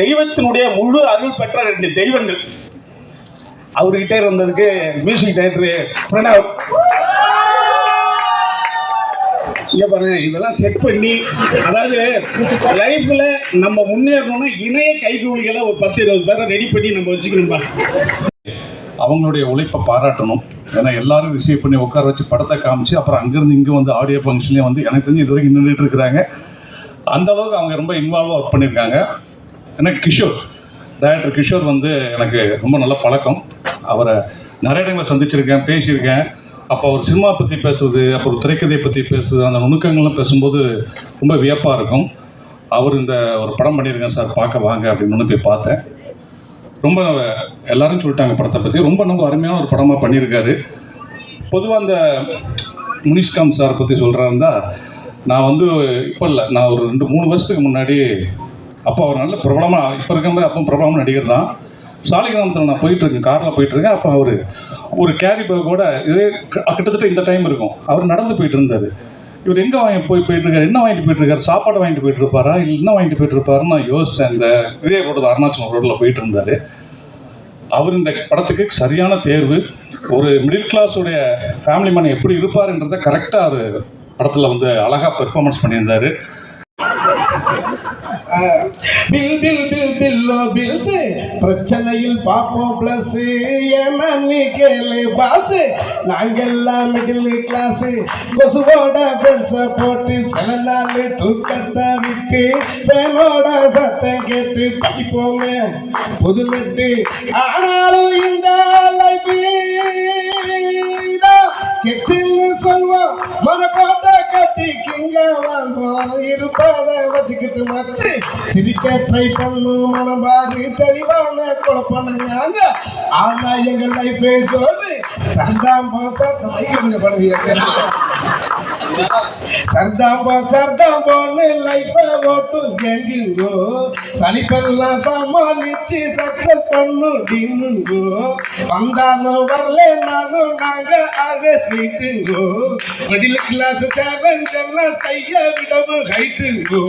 தெய்வத்தினுடைய முழு அருள் பெற்ற ரெண்டு தெய்வங்கள். அவர்கிட்ட இருந்ததுக்கு மியூசிக் டைரக்டர் பிரணவ். இங்க பாருங்க இதெல்லாம் செட் பண்ணி அதாவது லைஃப்ல நம்ம முன்னேறணும்னா இணைய கைகூலிகளை ஒரு பத்து இருபது பேரை ரெடி பண்ணி நம்ம வச்சுக்கணும்பா. அவங்களுடைய உழைப்பை பாராட்டணும். ஏன்னா எல்லாரும் ரிசீவ் பண்ணி உட்கார வச்சு படத்தை காமிச்சு அப்புறம் அங்கேருந்து இங்கே வந்து ஆடியோ ஃபங்க்ஷன்லேயும் வந்து எனக்கு தெரிஞ்சு இது வரைக்கும் நின்றுட்டு இருக்கிறாங்க. அந்த அளவுக்கு அவங்க ரொம்ப இன்வால்வாக ஒர்க் பண்ணியிருக்காங்க. எனக்கு கிஷோர். டைரக்டர் கிஷோர் வந்து எனக்கு ரொம்ப நல்ல பழக்கம். அவரை நிறைய இடங்களை சந்திச்சிருக்கேன் பேசியிருக்கேன். அப்போ அவர் சினிமா பற்றி பேசுறது அப்புறம் திரைக்கதையை பற்றி பேசுறது அந்த நுணுக்கங்கள்லாம் பேசும்போது ரொம்ப வியப்பாக இருக்கும். அவர் இந்த ஒரு படம் பண்ணியிருக்கேன் சார் பார்க்க வாங்க அப்படின்னு போய் பார்த்தேன். ரொம்ப எல்லாரும் சொல்லிட்டாங்க படத்தை பற்றி ரொம்ப ரொம்ப அருமையான ஒரு படமாக பண்ணியிருக்காரு. பொதுவாக அந்த முனிஷ்காந்த் சார் பற்றி சொல்கிறாருந்தா நான் வந்து இப்போ இல்லை நான் ஒரு ரெண்டு மூணு வருஷத்துக்கு முன்னாடி அப்போ அவர் நல்ல பிரபலமாக இப்போ இருக்கிற மாதிரி அப்போ பிரபலமாக நடிகர் தான். சாலிகிராமத்தில் நான் போயிட்டுருக்கேன் காரில் போயிட்டுருக்கேன். அப்போ அவர் ஒரு கேரி பேக்கோட இதே கிட்டத்தட்ட இந்த டைம் இருக்கும். அவர் நடந்து போயிட்டு இருந்தார். இவர் எங்கே வாங்கி போய் போயிட்டு இருக்காரு? என்ன வாங்கிட்டு போயிட்டு இருக்காரு? சாப்பாடு வாங்கிட்டு போயிட்டு இருப்பாரா? இல்லை என்ன வாங்கிட்டு போயிட்டு இருப்பாருன்னு நான் யோசித்தேன் இந்த இதே ரோடு அருணாச்சலம் ரோட்டில் போயிட்டு இருந்தார். அவர் இந்த படத்துக்கு சரியான தேர்வு. ஒரு மிடில் கிளாஸுடைய ஃபேமிலி மேன் எப்படி இருப்பாருன்றதை கரெக்டாக அவர் படத்தில் வந்து அழகாக பெர்ஃபார்மன்ஸ் பண்ணியிருந்தார். பில் பில் பில் பில்லோ பில்ஸ் பிரச்சனையில் பார்ப்போம் பிளஸ் நீ கேளு பாஸ் நாங்கெல்லாம் மிடில் கிளாஸ் கொசுவோட ஃப்ரெண்ட்ஸை போட்டு சில நாள் தூக்கத்தை விட்டு ஃபேனோட சத்தம் கேட்டு படிப்போமே புதுமெட்டு ஆனாலும் இந்த லைஃப் கெட்டுன்னு சொல்வோம் மனக்கோட்டை கட்டி கிங்க வாங்குவோம் வச்சுக்கிட்டு மச்சு. சிரிக்க ட்ரை பண்ணும் மனம் பாரு தெளிவான குழப்பம் ஆனா எங்க லைஃபே சொல்லு. சர்தாம் கொஞ்சம் பண்ணுவீங்க సర్దాంబో సర్దాపోనే లైఫ్ ఓటు గెండింగు సనిపల్ల సమాలిచ్చి సక్సెస్ పన్ను డింగు వందాను వర్లే నాను నాగ అరే స్వీటింగు మిడిల్ క్లాస్ ఛాలెంజ్ ఎల్లా సయ్య విడము హైటింగు